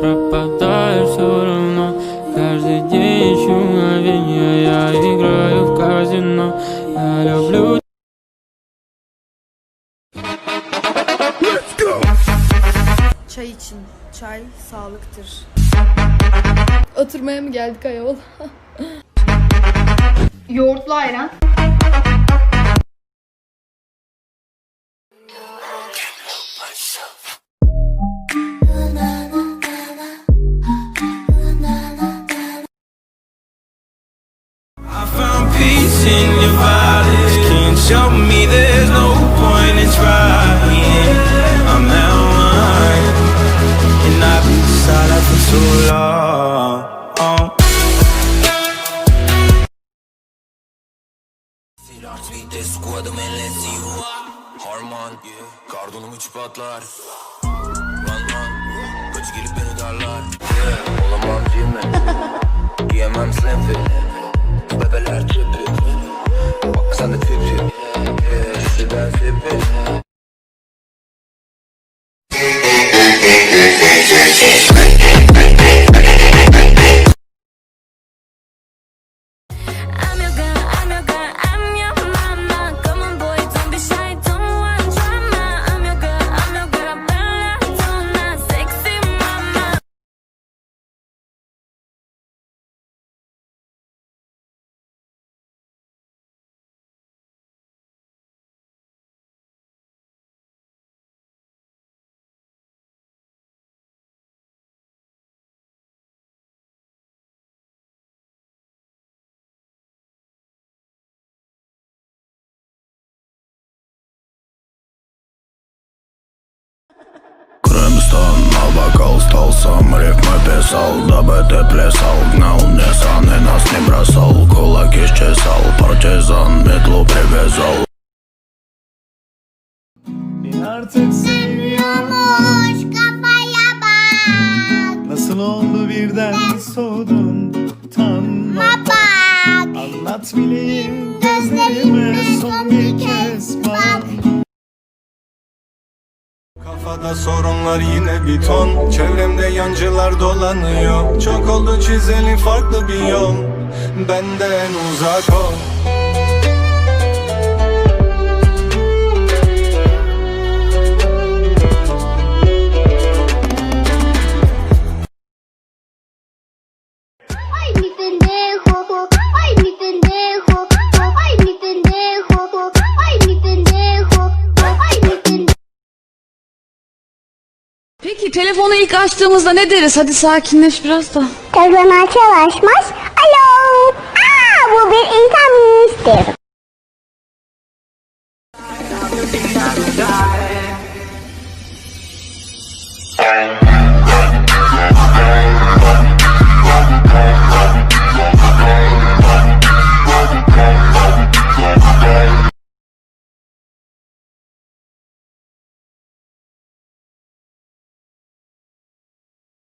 пропадаешь все равно. Каждый день ищу мгновенья я Я люблю Çay için. Çay sağlıktır. Oturmaya mı geldik ayol? Yoğurtlu ayran. Peace in your violence Can't show me there's no point in trying I'm at one And I've been silent for too long. Squad'ım enlesi Harman Kardonum üç patlar. Run run. Kaç gelip beni darlar. Yeah. Olamam Jimmy Giyemem slim fit წესალ დაბეტეპლესალ ნაუნეს ანენას ნებრასალ კოლაკის ჩესალ პარჩეზან მედლობრებეზალ Artık Yağmur kafaya bak Nasıl oldu birden soğudun tam bak Anlat bileyim gözlerim Kafada sorunlar yine bir ton. Çevremde yancılar dolanıyor. Çok oldu çizeli farklı bir yol. Benden uzak ol. Ay, mi pendejo, ay, mi pendejo, ay, mi pendejo, Peki telefonu ilk açtığımızda ne deriz? Hadi sakinleş biraz da. Telefon açar açmaz, alo, aa bu bir insanmıştır. Bang